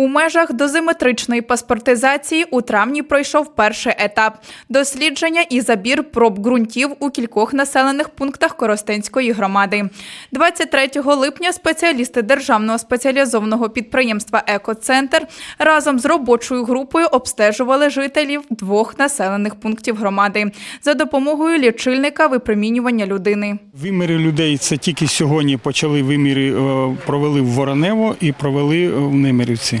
У межах дозиметричної паспортизації у травні пройшов перший етап дослідження і забір проб ґрунтів у кількох населених пунктах Коростенської громади. 23 липня спеціалісти державного спеціалізованого підприємства Екоцентр разом з робочою групою обстежували жителів двох населених пунктів громади за допомогою лічильника випромінювання людини. Виміри людей це тільки сьогодні почали виміри, е, провели в Воронево і провели е, в Немирівці.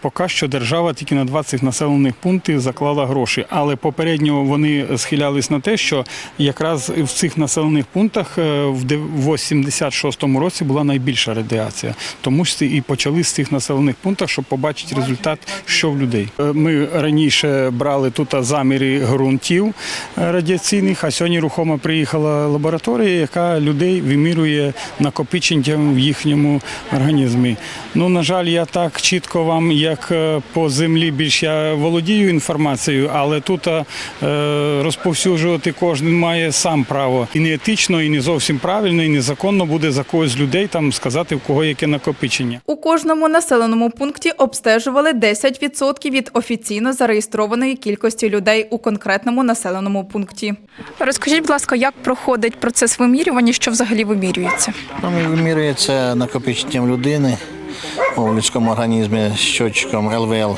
Поки що держава тільки на 20 населених пунктів заклала гроші, але попередньо вони схилялись на те, що якраз в цих населених пунктах е, в 86-му році була найбільша радіація. Тому ж і почали з цих населених пунктів, щоб побачити результат, що в людей. Е, Ми раніше брали тут заміри ґрунтів е, радіаційних, а сьогодні рухомо приїхала лабораторія, яка людей вимірює накопичення в їхньому організмі. Ну, на жаль, я так чітко вам, як е, по землі, більш я володію інформацією, але тут е, розповсюджувати кожен має сам право. І не етично, і не зовсім правильно, і незаконно буде за когось людей там сказати, в кого яке накопичення. У кожному населеному пункті обстежували 10% від офіційно зареєстрованої кількості людей у конкретному населеному пункті. Розкажіть, будь ласка, як проходить процес вимірювання, що взагалі вимірюється? Вимірюється накопиченням людини у людському організмі щотчиком ЛВЛ.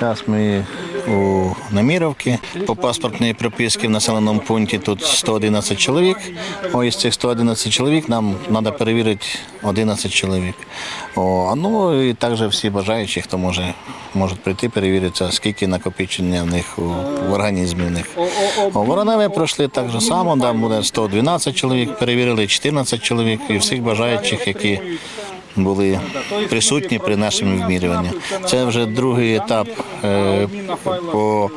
Зараз ми у Наміровці. По паспортній приписці в населеному пункті тут 111 чоловік. О, із цих 111 чоловік нам треба перевірити 11 чоловік. О, ну і також всі бажаючі, хто може, можуть прийти, перевіритися, скільки накопичення в них в організмі в них. О, Вороневе пройшли так же само, там буде 112 чоловік, перевірили 14 чоловік і всіх бажаючих, які були присутні при нашому вимірюванні. Це вже другий етап е, по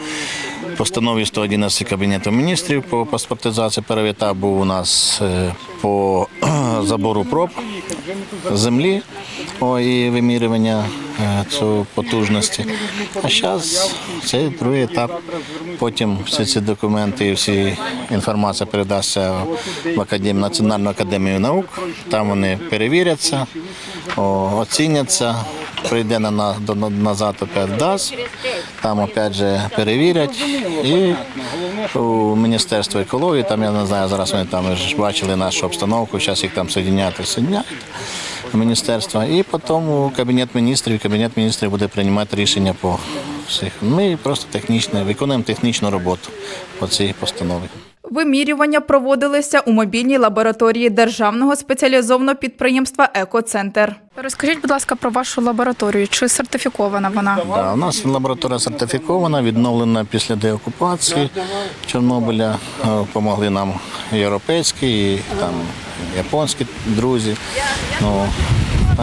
постанові 111 Кабінету міністрів по паспортизації. Перший етап був у нас е, по забору проб землі і вимірювання е, цього потужності. А зараз це другий етап. Потім всі ці документи і всі інформація передасться в Академію, Національну академію наук. Там вони перевіряться, оціняться. Прийде на, назад опять ДАС, там опять же перевірять. І у Міністерство екології, там я не знаю, зараз вони там ж бачили нашу обстановку, зараз їх там соединяють, соединяють міністерства. І потім у Кабінет міністрів, Кабінет міністрів буде приймати рішення по всіх. Ми просто технічно виконуємо технічну роботу по цій постанові. Вимірювання проводилися у мобільній лабораторії державного спеціалізованого підприємства Екоцентр. Розкажіть, будь ласка, про вашу лабораторію. Чи сертифікована вона? Да, у нас лабораторія сертифікована, відновлена після деокупації Чорнобиля. Е, Помогли нам європейські і там японські друзі. Ну,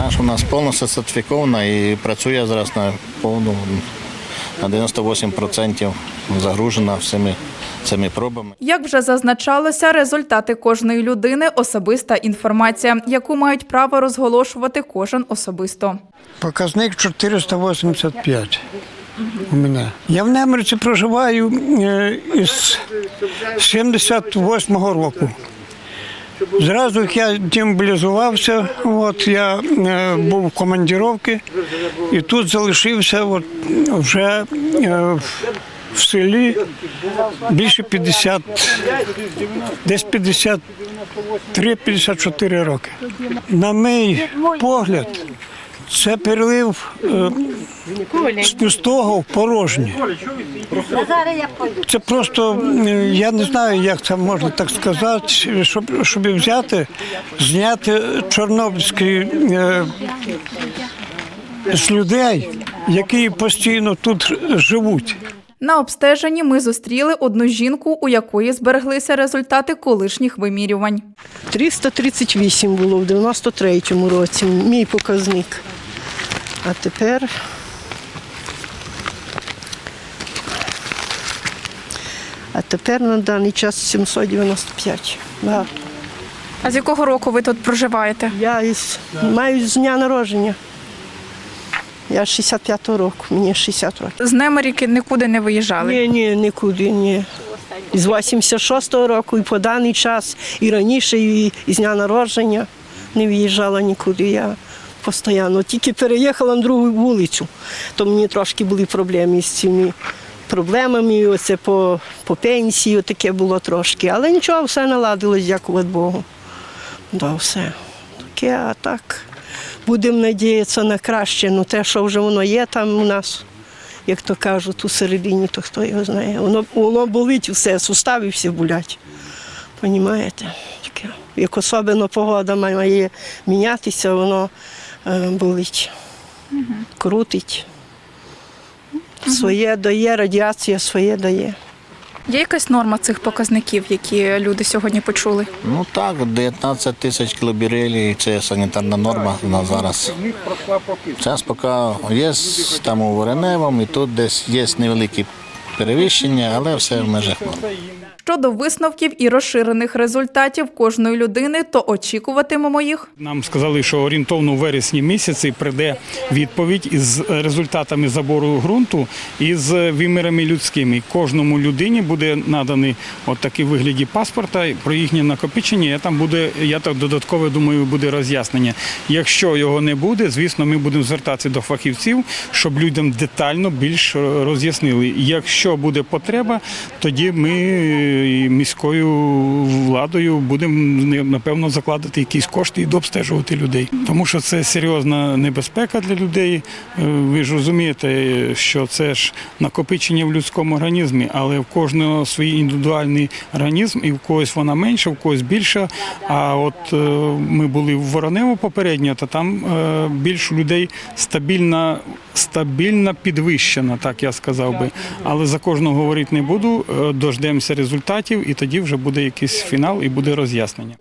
що у нас повністю сертифікована і працює зараз на повну на 98% загружена всіми цими пробами. Як вже зазначалося, результати кожної людини особиста інформація, яку мають право розголошувати кожен особисто. Показник 485 у мене. Я в Немерці проживаю е, із 78-го року. Зразу як я демобілізувався, от я е, був в командіровці і тут залишився от, вже е, в селі більше 50, десь 53-54 роки. На мій погляд, це перелив е, з пустого в порожнє. Це просто, е, я не знаю, як це можна так сказати, щоб, щоб взяти, зняти чорнобильський е, з людей, які постійно тут живуть. На обстеженні ми зустріли одну жінку, у якої збереглися результати колишніх вимірювань. 338 було в 93-му році, мій показник. А тепер. А тепер на даний час 795. Багато. А з якого року ви тут проживаєте? Я із, маю з дня народження. Я 65-го року, мені 60 років. З Немеріки нікуди не виїжджали. Ні, ні, нікуди, ні. З 86-го року і по даний час, і раніше, і, і з дня народження не виїжджала нікуди. Я постійно. Тільки переїхала на другу вулицю, то мені трошки були проблеми з цими проблемами. Оце по, по пенсії таке було трошки. Але нічого, все наладилось, дякувати Богу. Да, все. Таке, а так. Будемо надіятися на краще. Ну те, що вже воно є там у нас, як то кажуть, у середині, то хто його знає. Воно, воно болить все, сустави всі болять. Понімаєте? Як особливо погода має мінятися, воно е, болить, крутить. Своє дає, радіація своє дає. Є якась норма цих показників, які люди сьогодні почули? Ну так, 19 тисяч кілобірелі це санітарна норма на зараз. Зараз поки є там у Вороневому, і тут десь є невеликі перевищення, але все в межах норми. Щодо висновків і розширених результатів кожної людини, то очікуватимемо їх Нам сказали, що орієнтовно у вересні місяці прийде відповідь із результатами забору ґрунту і з вимірами людськими. Кожному людині буде наданий от вигляді паспорта про їхнє накопичення. І там буде, я так додатково думаю, буде роз'яснення. Якщо його не буде, звісно, ми будемо звертатися до фахівців, щоб людям детально більш роз'яснили. Якщо буде потреба, тоді ми і міською владою будемо напевно закладати якісь кошти і дообстежувати людей. Тому що це серйозна небезпека для людей. Е, Ви ж розумієте, що це ж накопичення в людському організмі, але в кожного свій індивідуальний організм, і в когось вона менша, в когось більша. А от е, ми були в Воронево попередньо, то там е, більш людей стабільна, стабільна підвищена, так я сказав би. Але за кожного говорити не буду. Дождемося результатів, і тоді вже буде якийсь фінал і буде роз'яснення.